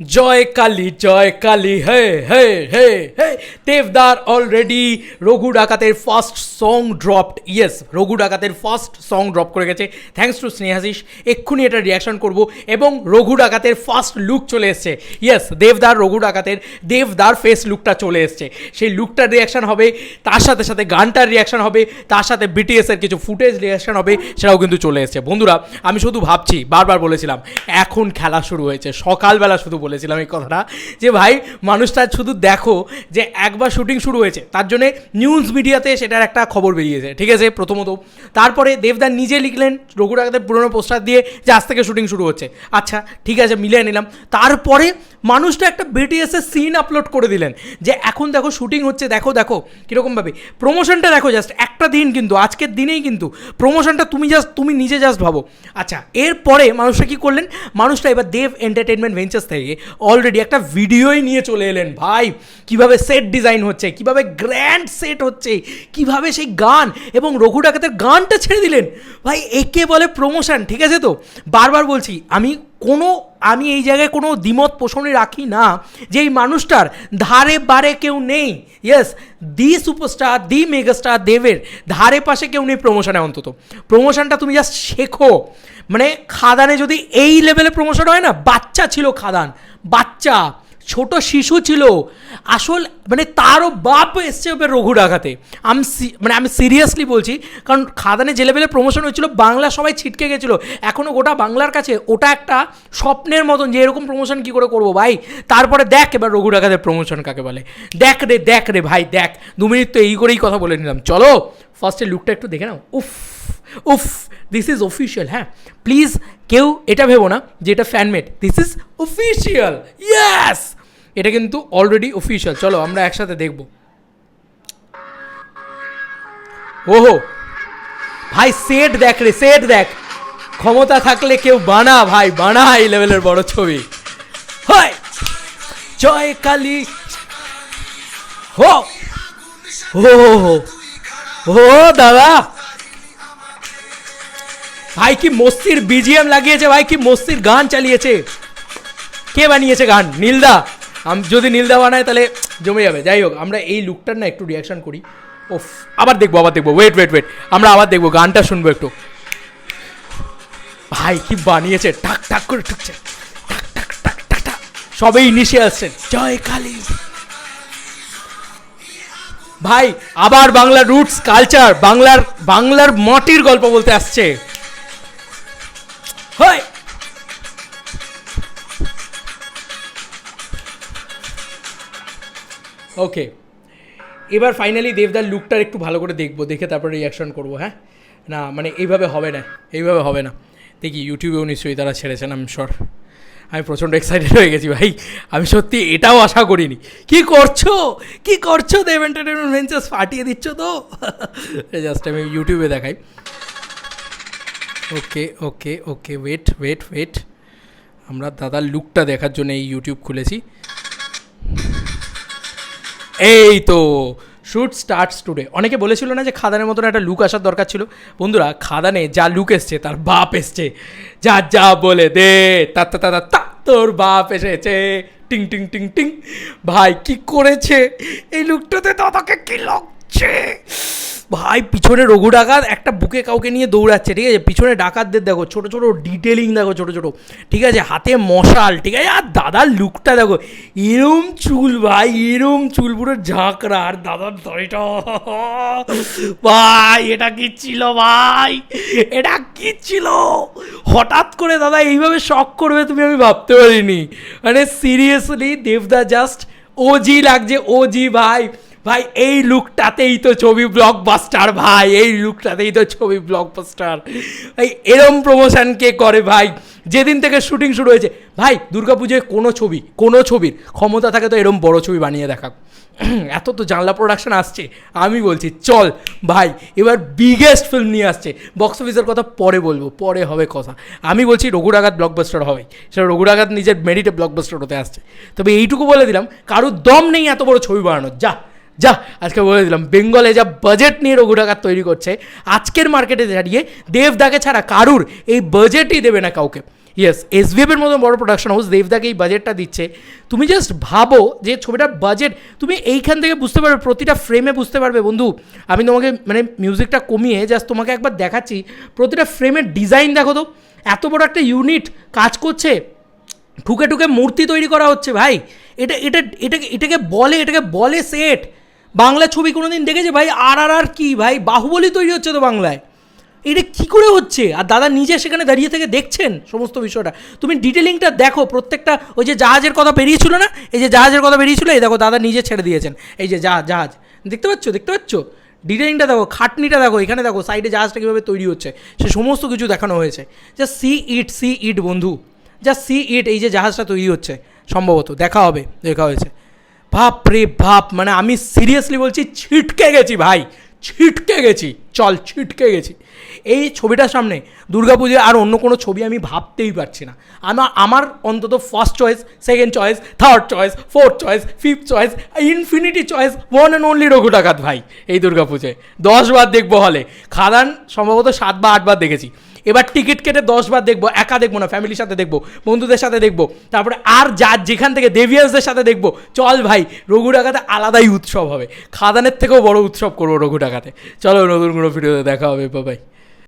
জয় কালী জয় কালী, হে হে হে হে। দেবদার অলরেডি রঘু ডাকাতের first song dropped yes Raghu ডাকাতের ফার্স্ট সং ড্রপ করে গেছে। থ্যাঙ্কস টু স্নেহাশিস, এক্ষুনি এটা রিয়াকশন করব এবং রঘু ডাকাতের ফার্স্ট লুক চলে এসছে। ইয়েস দেবদার, রঘু ডাকাতের দেবদার ফেস লুকটা চলে এসছে। সেই লুকটার রিয়াকশন হবে, তার সাথে সাথে গানটার রিয়াকশন হবে, তার সাথে বিটিএস এর কিছু ফুটেজ রিয়াকশন হবে, সেটাও কিন্তু চলে এসছে। বন্ধুরা, আমি শুধু ভাবছি, বারবার বলেছিলাম, এখন খেলা শুরু হয়েছে, সকালবেলা শুধু বলেছিলাম এই কথাটা, যে ভাই, মানুষটা শুধু দেখো যে একবার শুটিং শুরু হয়েছে, তার জন্যে নিউজ মিডিয়াতে সেটার একটা খবর বেরিয়েছে, ঠিক আছে, প্রথমত। তারপরে দেবদান নিজে লিখলেন রঘুরাগদের পুরনো পোস্টার দিয়ে যে আজ থেকে শুটিং শুরু হচ্ছে। আচ্ছা ঠিক আছে, মিলিয়ে নিলাম। তারপরে মানুষটা একটা বিটিএস এর সিন আপলোড করে দিলেন যে এখন দেখো শুটিং হচ্ছে, দেখো দেখো কীরকমভাবে প্রমোশনটা দেখো জাস্ট একটা দিন কিন্তু, আজকের দিনেই কিন্তু প্রমোশনটা তুমি জাস্ট তুমি নিজে জাস্ট ভাবো। আচ্ছা এরপরে মানুষটা কী করলেন? মানুষটা এবার দেব এন্টারটেনমেন্ট ভেঞ্চার্স থেকে অলরেডি একটা ভিডিওই নিয়ে চলে এলেন। ভাই, কীভাবে সেট ডিজাইন হচ্ছে, কীভাবে গ্র্যান্ড সেট হচ্ছে, কীভাবে সেই গান এবং রঘু ডাকাতের গানটা ছেড়ে দিলেন। ভাই, একে বলে প্রমোশন ঠিক আছে তো? বারবার বলছি, আমি কোনো, আমি এই জায়গায় কোনো দ্বিমত পোষণে রাখি না যে এই মানুষটার ধারে বারে কেউ নেই। Yes the superstar the megastar দেবের ধারে পাশে কেউ নেই প্রমোশনে অন্তত। প্রমোশনটা তুমি জাস্ট শেখো। মানে খাদানে যদি এই লেভেলে প্রমোশন হয় না, বাচ্চা ছিল খাদান। বাচ্চা। ছোট শিশু ছিল, আসল মানে তারও বাপ এসছে ওপর রঘু ডাকাতে। আমি মানে আমি সিরিয়াসলি বলছি, কারণ খাদানে যে লেভেলে প্রমোশন হয়েছিল, বাংলা সবাই ছিটকে গেছিল। এখনও গোটা বাংলার কাছে ওটা একটা স্বপ্নের মতন যে এরকম প্রমোশন কী করে করব ভাই? তারপরে দেখ এবার রঘু ডাকাতের প্রমোশন কাকে বলে। দেখ রে দেখ রে ভাই, দেখ। দু মিনিট তো এই করেই কথা বলে নিলাম। চলো ফার্স্টে লুকটা একটু দেখে নাও। উফ উফ দিস ইজ অফিসিয়াল হ্যাঁ? প্লিজ কেউ এটা ভেবো না যে এটা fanmade this is official yes এটা কিন্তু অলরেডি অফিসিয়াল চলো, আমরা একসাথে দেখব। ওহো! ভাই সেট দেখ রে সেট দেখ। ক্ষমতা থাকলে কেউ বানা, ভাই, বানা এই লেভেলের বড় ছবি। হয়! জয় কালী। হো হো হো দাদা! ভাই, কি মস্তির বিজিএম লাগিয়েছে, ভাই, কি মস্তির গান চালিয়েছে। কে বানিয়েছে গান? নীলদা। যদি নীলদা বানায় তাহলে জমে যাবে। যাই হোক, আমরা এই লুকটার না একটু রিয়াকশন করি। ওফ, আবার দেখব আবার দেখব। ওয়েট ওয়েট ওয়েট আমরা আবার দেখব, গানটা শুনব একটু। ভাই, কি বানিয়েছে? টাক টাক করে ঠুকছে টাক টাক টাক টাক টাক সবে ইনিশিয়ে আসছেন জয় কালী। ভাই, আবার বাংলার রুটস কালচার বাংলার বাংলার মাটির গল্প বলতে আসছে। ওকে এবার ফাইনালি দেবদার লুকটার একটু ভালো করে দেখব, দেখে তারপরে রিয়াকশন করব হ্যাঁ? না মানে এইভাবে হবে না, এইভাবে হবে না। দেখি ইউটিউবেও নিশ্চয়ই তারা ছেড়েছেন আমি শর আমি প্রচণ্ড এক্সাইটেড হয়ে গেছি, ভাই। আমি সত্যি এটাও আশা করিনি। কি করছ? কি করছ, দেব এন্টারটেনমেন্ট ভেঞ্চার্স ফাটিয়ে দিচ্ছ তো? জাস্ট আমি ইউটিউবে দেখাই। Okay okay okay wait wait wait আমরা দাদার লুকটা দেখার জন্য এই ইউটিউব খুলেছি। এই তো শুট স্টার্টস টুডে অনেকে বলেছিল না যে খাদানের মতন একটা লুক আসার দরকার ছিল? বন্ধুরা, খাদানে যা লুক এসছে, তার বাপ এসছে। যা যা বলে দে, তা তা তা তোর বাপ এসেছে। টিং টিং টিং টিং। ভাই, কি করেছে? এই লুকটাতে দাদাকে কি লাগছে? ভাই, পিছনে রঘু ডাকাত একটা বুকে কাউকে নিয়ে দৌড়াচ্ছে, ঠিক আছে? পিছনে ডাকাতদের দেখো, ছোট ছোট ডিটেলিং দেখো, ছোট ছোট, ঠিক আছে? হাতে মশাল, ঠিক আছে? আর দাদার লুকটা দেখো, এরম চুল ভাই, এরম চুল, পুরো ঝাঁকড়া, আর দাদার দড়িটা, ভাই, এটা কি ছিল ভাই? এটা কি ছিল? হঠাৎ করে দাদা এইভাবে শখ করবে তুমি, আমি ভাবতে পারিনি। মানে সিরিয়াসলি দেবদা জাস্ট ও জি লাগছে ও জি ভাই। ভাই, এই লুকটাতেই তো ছবি ব্লকবাস্টার ভাই, এই লুকটাতেই তো ছবি ব্লকবাস্টার ভাই, এরম প্রমোশন কে করে, ভাই? যেদিন থেকে শুটিং শুরু হয়েছে, ভাই, দুর্গাপুজোয় কোনো ছবি, কোনো ছবির ক্ষমতা থাকে তো এরম বড় ছবি বানিয়ে দেখা এত তো জানলা প্রোডাকশন আসছে, আমি বলছি, চল, ভাই, এবার বিগেস্ট ফিল্ম নিয়ে আসছে। বক্স অফিসের কথা পরে বলব, পরে হবে কথা। আমি বলছি, রঘুরাঘাত ব্লকবাস্টার হবে। সেটা রঘুরাঘাত নিজের মেরিটে ব্লকবাস্টার হতে আসছে। তবে এইটুকু বলে দিলাম, কারোর দম নেই এত বড় ছবি বানানোর। যা যা, আজকে বলে দিলাম, বেঙ্গলে যা বাজেট নিয়ে রঘু ডাকাত তৈরি করছে, আজকের মার্কেটে দাঁড়িয়ে দেবদাকে ছাড়া কারুর এই বাজেটই দেবে না কাউকে। ইয়েস এসভিএফ এর মতো বড় প্রোডাকশন হাউস দেবদাকে এই বাজেটটা দিচ্ছে। তুমি জাস্ট ভাবো যে ছবিটার বাজেট তুমি এইখান থেকে বুঝতে পারবে, প্রতিটা ফ্রেমে বুঝতে পারবে। বন্ধু, আমি তোমাকে মানে মিউজিকটা কমিয়ে জাস্ট তোমাকে একবার দেখাচ্ছি। প্রতিটা ফ্রেমের ডিজাইন দেখো তো, এত বড় একটা ইউনিট কাজ করছে। ঠুকে ঠুকে মূর্তি তৈরি করা হচ্ছে ভাই। এটা এটা, এটাকে এটাকে বলে এটাকে বলে সেট বাংলা ছবি কোনো দিন দেখেছে? ভাই আর আর আর কি? ভাই, বাহুবলী তৈরি হচ্ছে তো বাংলায়। এটা কী করে হচ্ছে? আর দাদা নিজে সেখানে দাঁড়িয়ে থেকে দেখছেন সমস্ত বিষয়টা? তুমি ডিটেলিংটা দেখো, প্রত্যেকটা ওই যে জাহাজের কথা বেরিয়েছিল না? এই যে জাহাজের কথা বেরিয়েছিল, এই দেখো, দাদা নিজে ছেড়ে দিয়েছেন। এই যে জাহাজ জাহাজ। দেখতে পাচ্ছ? দেখতে পাচ্ছ? ডিটেলিংটা দেখো, খাটনিটা দেখো, এখানে দেখো, সাইডে জাহাজটা কীভাবে তৈরি হচ্ছে? সে সমস্ত কিছু দেখানো হয়েছে। Just see it see it বন্ধু। জাস্ট সি ইট এই যে জাহাজটা তৈরি হচ্ছে, সম্ভবত। দেখা হবে, দেখা হয়েছে। ভাপ রে ভাপ মানে আমি সিরিয়াসলি বলছি, ছিটকে গেছি ভাই, ছিটকে গেছি, চল ছিটকে গেছি। এই ছবিটার সামনে দুর্গাপুজোয় আর অন্য কোনো ছবি আমি ভাবতেই পারছি না। আমার আমার অন্তত first choice second choice third choice fourth choice fifth choice infinity choice one and only Raghu ডাকাত ভাই, এই দুর্গাপুজোয় দশবার দেখব হলে খাদান সম্ভবত সাত বা আটবার দেখেছি। এবার টিকিট কেটে দশবার দেখব, একা দেখব না, ফ্যামিলির সাথে দেখব, বন্ধুদের সাথে দেখব। তারপরে আর যা যেখান থেকে দেভিয়াসদের সাথে দেখব, চল ভাই রঘু ডাকাতে আলাদাই উৎসব হবে। খাদানের থেকেও বড় উৎসব করব রঘু ডাকাতে চলো নতুন কোনো ভিডিওতে দেখা হবে বাবাই